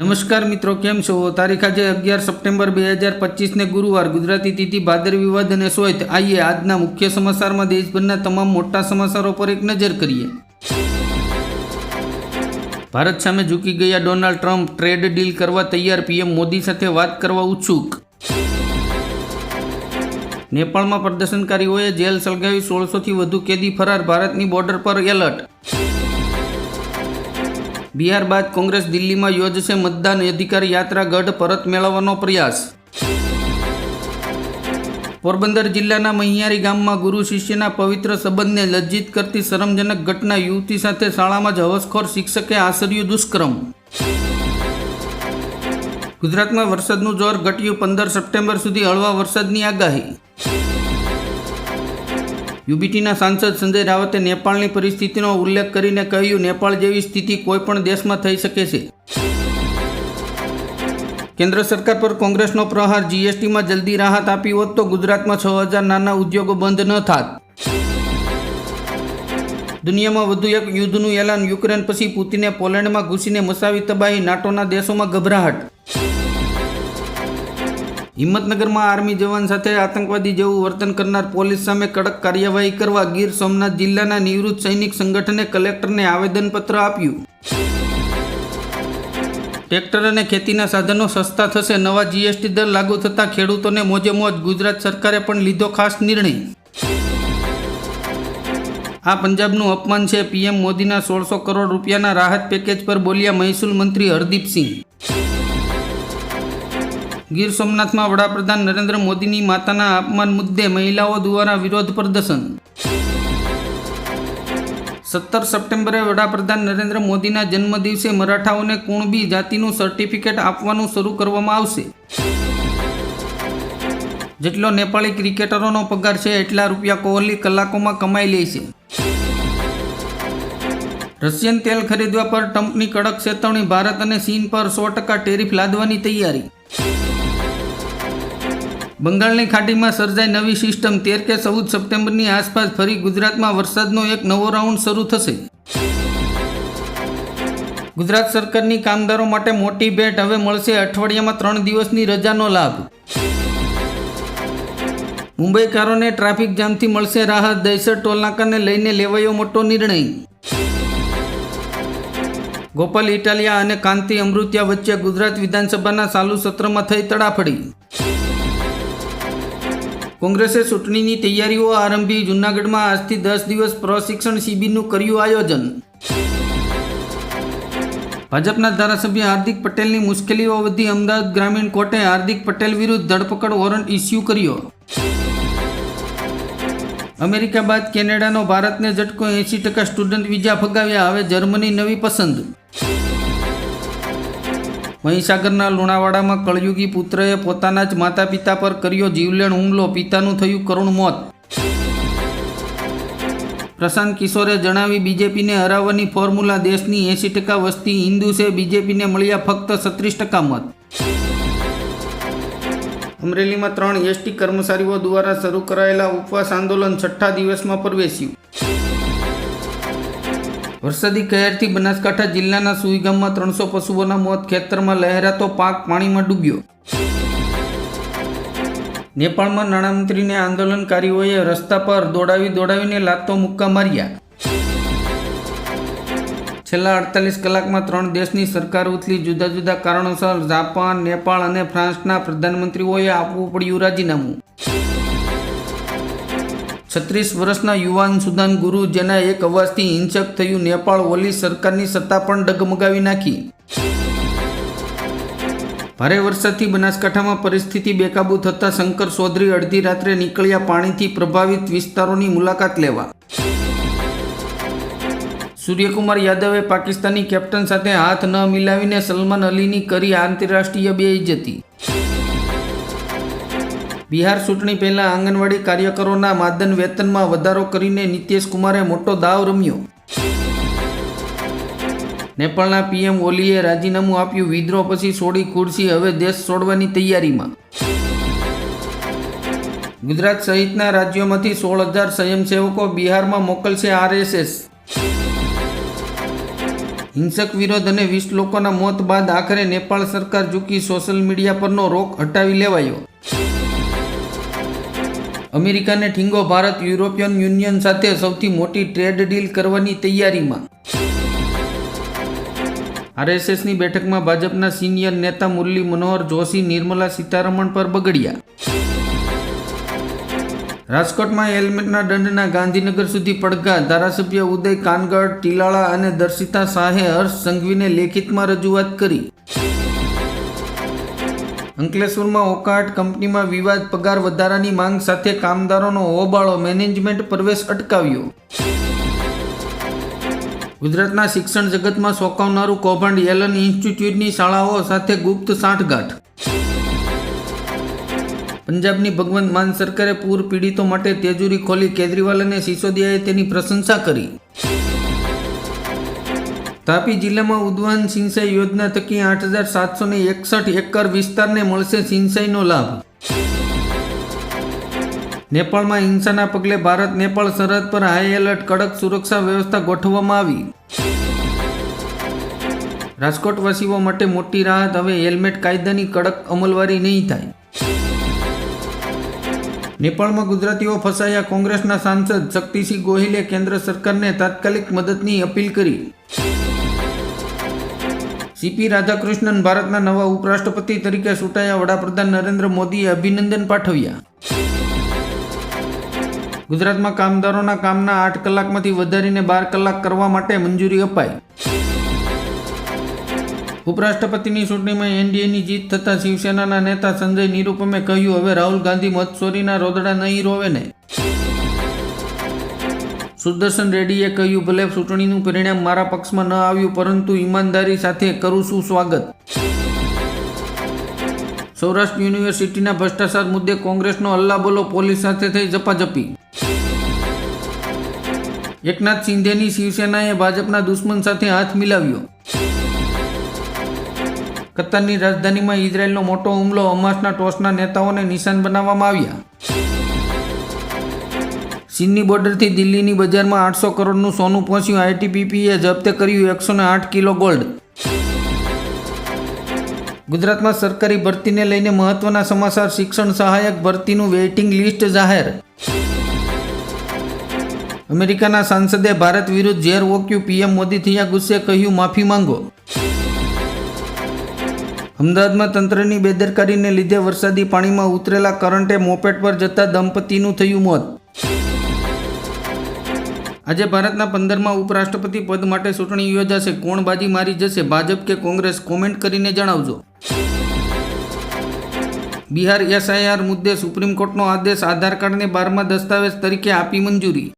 નમસ્કાર મિત્રો, કેમ છો? તારીખ આજે અગિયાર સપ્ટેમ્બર બે હજાર પચીસને ગુરુવાર. ગુજરાતી તિથિ ભાદર વિવાદ અને સોયત આઈએ આજના મુખ્ય સમાચારમાં દેશભરના તમામ મોટા સમાચારો પર એક નજર કરીએ. ભારત સામે ઝૂકી ગયા ડોનાલ્ડ ટ્રમ્પ. ટ્રેડ ડીલ કરવા તૈયાર પીએમ મોદી સાથે વાત કરવા ઉત્સુક. નેપાળમાં પ્રદર્શનકારીઓએ જેલ સળગાવી સોળસોથી વધુ કેદી ફરાર. ભારતની બોર્ડર પર એલર્ટ. બિહાર બાદ કોંગ્રેસ દિલ્હીમાં યોજશે મતદાન અધિકાર યાત્રા ગઢ પરત મેળવવાનો પ્રયાસ. પોરબંદર જિલ્લાના મહિયારી ગામમાં ગુરુ શિષ્યના પવિત્ર સંબંધને લજ્જિત કરતી શરમજનક ઘટના યુવતી સાથે શાળામાં જ હવસખોર શિક્ષકે આશર્યું દુષ્કર્મ. ગુજરાતમાં વરસાદનું જોર ઘટ્યું પંદર સપ્ટેમ્બર સુધી હળવા વરસાદની આગાહી. યુબીટીના સાંસદ સંજય રાવતે નેપાળની પરિસ્થિતિનો ઉલ્લેખ કરીને કહ્યું, નેપાળ જેવી સ્થિતિ કોઈપણ દેશમાં થઈ શકે છે. કેન્દ્ર સરકાર પર કોંગ્રેસનો પ્રહાર, જીએસટીમાં જલ્દી રાહત આપી હોત તો ગુજરાતમાં છ હજાર નાના ઉદ્યોગો બંધ ન થાત. દુનિયામાં વધુ એક યુદ્ધનું એલાન યુક્રેન પછી પુતિને પોલેન્ડમાં ઘૂસીને મસાવી તબાહી, નાટોના દેશોમાં ગભરાહટ. હિંમતનગરમાં આર્મી જવાન સાથે આતંકવાદી જેવું વર્તન કરનાર પોલીસ સામે કડક કાર્યવાહી કરવા ગીર સોમનાથ જિલ્લાના નિવૃત્ત સૈનિક સંગઠને કલેક્ટરને આવેદનપત્ર આપ્યું. ટ્રેક્ટર અને ખેતીના સાધનો સસ્તા થશે, નવા જીએસટી દર લાગુ થતાં ખેડૂતોને મોજે મોજ ગુજરાત સરકારે પણ લીધો ખાસ નિર્ણય. આ પંજાબનું અપમાન છે, પીએમ મોદીના સોળસો કરોડ રૂપિયાના રાહત પેકેજ પર બોલ્યા મહેસૂલ મંત્રી હરદીપસિંહ. ગીર સોમનાથમાં વડાપ્રધાન નરેન્દ્ર મોદીની માતાના અપમાન મુદ્દે મહિલાઓ દ્વારા વિરોધ પ્રદર્શન. સત્તર સપ્ટેમ્બરે વડાપ્રધાન નરેન્દ્ર મોદીના જન્મદિવસે મરાઠાઓને કુણબી જાતિનું સર્ટિફિકેટ આપવાનું શરૂ કરવામાં આવશે. જેટલો નેપાળી ક્રિકેટરોનો પગાર છે એટલા રૂપિયા કોહલી કલાકોમાં કમાઈ લે છે. રશિયન તેલ ખરીદવા પર ટ્રમ્પની કડક ચેતવણી, ભારત અને ચીન પર સો ટકા ટેરિફ લાદવાની તૈયારી. બંગાળની ખાડીમાં સર્જાઈ નવી સિસ્ટમ તેર કે ચૌદ સપ્ટેમ્બરની આસપાસ ફરી ગુજરાતમાં વરસાદનો એક નવો રાઉન્ડ શરૂ થશે. ગુજરાત સરકારની કામદારો માટે મોટી ભેટ હવે મળશે અઠવાડિયામાં ત્રણ દિવસની રજાનો લાભ. મુંબઈકારોને ટ્રાફિક જામથી મળશે રાહત દહીસર ટોલનાકાને લઈને લેવાયો મોટો નિર્ણય. ગોપાલ ઇટાલિયા અને કાંતિ અમૃત્યા વચ્ચે ગુજરાત વિધાનસભાના ચાલુ સત્રમાં થઈ તડાફડી. કોંગ્રેસે ચૂંટણીની તૈયારીઓ આરંભી. જૂનાગઢમાં આજથી દસ દિવસ પ્રશિક્ષણ શિબિરનું કર્યું આયોજન. ભાજપના ધારાસભ્ય હાર્દિક પટેલની મુશ્કેલીઓ વધી અમદાવાદ ગ્રામીણ કોર્ટે હાર્દિક પટેલ વિરુદ્ધ ધરપકડ વોરંટ ઇસ્યુ કર્યો. અમેરિકા બાદ કેનેડાનો ભારતને ઝટકો એંસી ટકા સ્ટુડન્ટ વિઝા ફગાવ્યા. હવે જર્મની નવી પસંદ. મહીસાગરના લુણાવાડામાં કળયુગી પુત્રએ પોતાના જ માતા પિતા પર કર્યો જીવલેણ હુમલો. પિતાનું થયું કરુણ મોત. પ્રશાંત કિશોરે જણાવી, બીજેપીને હરાવવાની ફોર્મ્યુલા દેશની એંસી ટકા વસ્તી હિન્દુ છે. બીજેપીને મળ્યા ફક્ત છત્રીસ ટકા મત. અમરેલીમાં ત્રણ એસટી કર્મચારીઓ દ્વારા શરૂ કરાયેલા ઉપવાસ આંદોલન છઠ્ઠા દિવસમાં પ્રવેશ્યું. વરસાદી કહેરથી બનાસકાંઠા જિલ્લાના સુઈ ગામમાં ત્રણસો પશુઓના મોત, ખેતરમાં લહેરાતો પાક પાણીમાં ડૂબ્યો. નેપાળમાં નાણામંત્રીને આંદોલનકારીઓએ રસ્તા પર દોડાવી દોડાવીને લાતો મુક્કા માર્યા. છેલ્લા અડતાલીસ કલાકમાં ત્રણ દેશની સરકાર ઉથલી જુદા જુદા કારણોસર જાપાન, નેપાળ અને ફ્રાન્સના પ્રધાનમંત્રીઓએ આપવું પડ્યું રાજીનામું. છત્રીસ વર્ષના યુવાન સુદાન ગુરુ, જેના એક અવાજથી હિંસક થયું, નેપાળ ઓલી સરકારની સત્તા પણ ડગમગાવી નાખી. ભારે વરસાદથી બનાસકાંઠામાં પરિસ્થિતિ બેકાબૂ થતાં શંકર ચૌધરી અડધી રાત્રે નીકળ્યા પાણીથી પ્રભાવિત વિસ્તારોની મુલાકાત લેવા. સૂર્યકુમાર યાદવે પાકિસ્તાની કેપ્ટન સાથે હાથ ન મિલાવીને સલમાન અલીની કરી આંતરરાષ્ટ્રીય બેઇજ્જતી બિહાર ચૂંટણી પહેલા આંગણવાડી કાર્યકરોના માદન વેતનમાં વધારો કરીને નીતિશ કુમારે મોટો દાવ રમ્યો. નેપાળના પીએમ ઓલીએ રાજીનામું આપ્યું, વિદ્રોહ પછી છોડી ખુરશી, હવે દેશ છોડવાની તૈયારીમાં. ગુજરાત સહિતના રાજ્યોમાંથી સોળ હજાર સ્વયંસેવકો બિહારમાં મોકલશે આરએસએસ. હિંસક વિરોધ અને વીસ લોકોના મોત બાદ આખરે નેપાળ સરકાર ઝૂકી સોશિયલ મીડિયા પરનો રોક હટાવી લેવાયો. અમેરિકાને ઠીંગો ભારત યુરોપિયન યુનિયન સાથે સૌથી મોટી ટ્રેડ ડીલ કરવાની તૈયારીમાં. આરએસએસની બેઠકમાં ભાજપના સિનિયર નેતા મુરલી મનોહર જોશી, નિર્મલા સીતારમણ પર બગડ્યા. રાજકોટમાં હેલ્મેટના દંડના ગાંધીનગર સુધી પડઘા, ધારાસભ્ય ઉદય કાનગડ, ટીલાળા અને દર્શિતા શાહે હર્ષ સંઘવીને લેખિતમાં રજૂઆત કરી. અંકલેશ્વરમાં ઓકાટ કંપનીમાં વિવાદ પગાર વધારાની માંગ સાથે કામદારોનો હોબાળો મેનેજમેન્ટ પ્રવેશ અટકાવ્યો. ગુજરાતના શિક્ષણ જગતમાં સોંકાવનારું કૌભાંડ એલન ઇન્સ્ટિટ્યૂટની શાળાઓ સાથે ગુપ્ત સાંઠગાંઠ. પંજાબની ભગવંત માન સરકારે પૂર પીડિતો માટે તેજુરી ખોલી કેજરીવાલ અને સિસોદિયાએ તેની પ્રશંસા કરી. તાપી જિલ્લામાં ઉદ્વાન સિંચાઈ યોજના થકી આઠ હજાર સાતસો ને એકસઠ એકર વિસ્તારને મળશે સિંચાઈનો લાભ. નેપાળમાં હિંસાના પગલે ભારત, નેપાળ સરહદ પર હાઈ એલર્ટ કડક સુરક્ષા વ્યવસ્થા ગોઠવવામાં આવી. રાજકોટવાસીઓ માટે મોટી રાહત, હવે હેલ્મેટ કાયદાની કડક અમલવારી નહીં થાય. નેપાળમાં ગુજરાતીઓ ફસાયા કોંગ્રેસના સાંસદ શક્તિસિંહ ગોહિલે કેન્દ્ર સરકારને તાત્કાલિક મદદની અપીલ કરી. સીપી રાધાકૃષ્ણન ભારતના નવા ઉપરાષ્ટ્રપતિ તરીકે ચૂંટાયા વડાપ્રધાન નરેન્દ્ર મોદીએ અભિનંદન પાઠવ્યા. ગુજરાતમાં કામદારોના કામના આઠ કલાકમાંથી વધારીને બાર કલાક કરવા માટે મંજૂરી અપાઈ. ઉપરાષ્ટ્રપતિની ચૂંટણીમાં એનડીએની જીત થતાં શિવસેનાના નેતા સંજય નિરૂપમે કહ્યું, હવે રાહુલ ગાંધી મતચોરીના રોદડા નહીં રોવે ને. સુદર્શન રેડ્ડીએ કહ્યું, ભલે ચૂંટણીનું પરિણામ મારા પક્ષમાં ન આવ્યું, પરંતુ ઈમાનદારી સાથે કરું છું સ્વાગત. સૌરાષ્ટ્ર યુનિવર્સિટીના ભ્રષ્ટાચાર મુદ્દે કોંગ્રેસનો હલ્લાબોલો પોલીસ સાથે થઈ ઝપાઝપી. એકનાથ શિંદેની શિવસેનાએ ભાજપના દુશ્મન સાથે હાથ મિલાવ્યો. કતારની રાજધાનીમાં ઇઝરાયેલનો મોટો હુમલો હમાસના ટોસના નેતાઓને નિશાન બનાવવામાં આવ્યા. ચીનની બોર્ડરથી દિલ્હીની બજારમાં આઠસો કરોડનું સોનું પહોંચ્યું. આઈટીપીપીએ જપ્ત કર્યું એકસો આઠ કિલો ગોલ્ડ. ગુજરાતમાં સરકારી ભરતીને લઈને મહત્વના સમાચાર. શિક્ષણ સહાયક ભરતીનું વેઇટિંગ લિસ્ટ જાહેર. અમેરિકાના સાંસદે ભારત વિરુદ્ધ ઝેર ઓક્યું પીએમ મોદી થયા ગુસ્સે કહ્યું, માફી માંગો. અમદાવાદમાં તંત્રની બેદરકારીને લીધે વરસાદી પાણીમાં ઉતરેલા કરંટે મોપેટ પર જતા દંપતીનું થયું મોત. આજે ભારતના પંદરમાં ઉપરાષ્ટ્રપતિ પદ માટે ચૂંટણી યોજાશે. કોણ બાજી મારી જશે? ભાજપ કે કોંગ્રેસ? કોમેન્ટ કરીને જણાવજો. બિહાર એસઆઈઆર મુદ્દે સુપ્રીમ કોર્ટનો આદેશ આધાર કાર્ડને બારમા દસ્તાવેજ તરીકે આપી મંજૂરી.